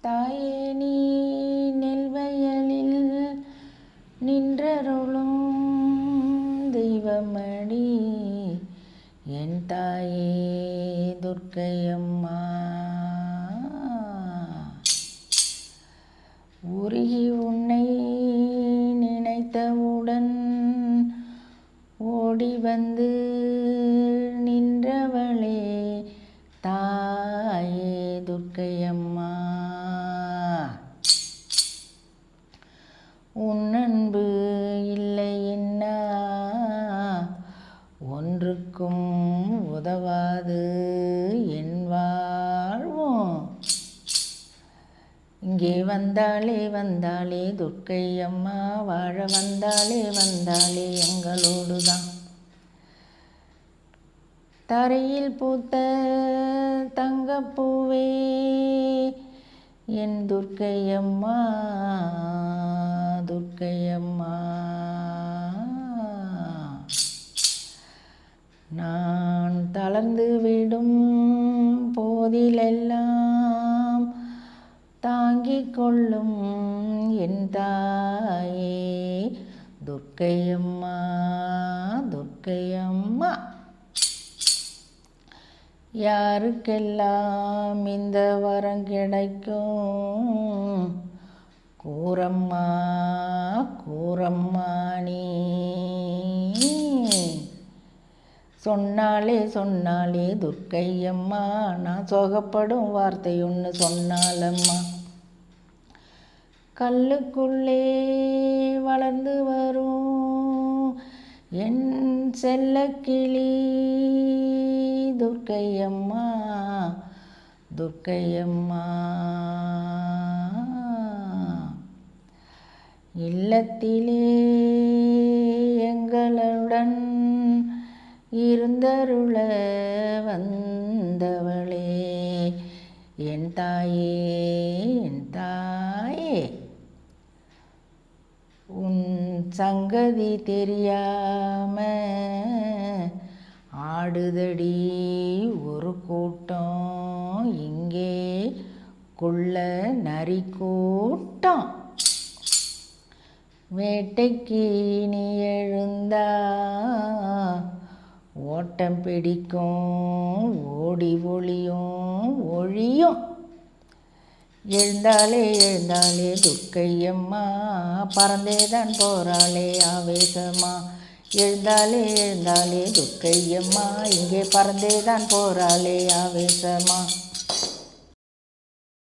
தாயே நீ நெல்வயலில் நின்றருளும் தெய்வமடி. என் தாயே துர்க்கையம்மா. உருகி உன்னை நினைத்தவுடன் ஓடி வந்து உன் அன்பு இல்லை என்ன? ஒன்றுக்கும் உதவாது என் வாழ்வோம். இங்கே வந்தாளே வந்தாளே துர்க்கை அம்மா வாழ வந்தாளே வந்தாளே எங்களோடு தான் தரையில் பூத்த தங்கப்பூவே என் துர்க்கை அம்மா. துர்க்கை நான் தளர்ந்து விடும் போதிலெல்லாம் தாங்கிக் கொள்ளும் என் தாயே. துர்க்கையம்மா துர்க்கையம்மா. யாருக்கெல்லாம் இந்த வரம் கிடைக்கும்? கூரம்மா கூரம்மா நீ. சொன்னாலே சொன்னாலே துர்க்கையம்மா நான் சோகப்படும் வார்த்தை ஒன்று சொன்னாலம்மா. கல்லுக்குள்ளே வளர்ந்து வரும் என் செல்லக்கிளி துர்க்கையம்மா துர்க்கையம்மா. இல்லத்திலே எங்களுடன் இருந்தருள வந்தவளே. என் தாயே என் தாயே. உன் சங்கதி தெரியாம ஆடுதடி ஒரு கூட்டம் இங்கே குள்ள நரி கூட்டம் வேட்டைக்கு நீ எழுந்தா ஓட்டம் பிடிக்கும் ஓடி ஒளியும் ஒழியும். எழுந்தாலே எழுந்தாலே துர்க்கையம்மா பறந்தே தான் போகிறாளே ஆவேசமா. எழுந்தாலே எழுந்தாலே துர்க்கையம்மா இங்கே பறந்தே தான் போகிறாளே ஆவேசமா.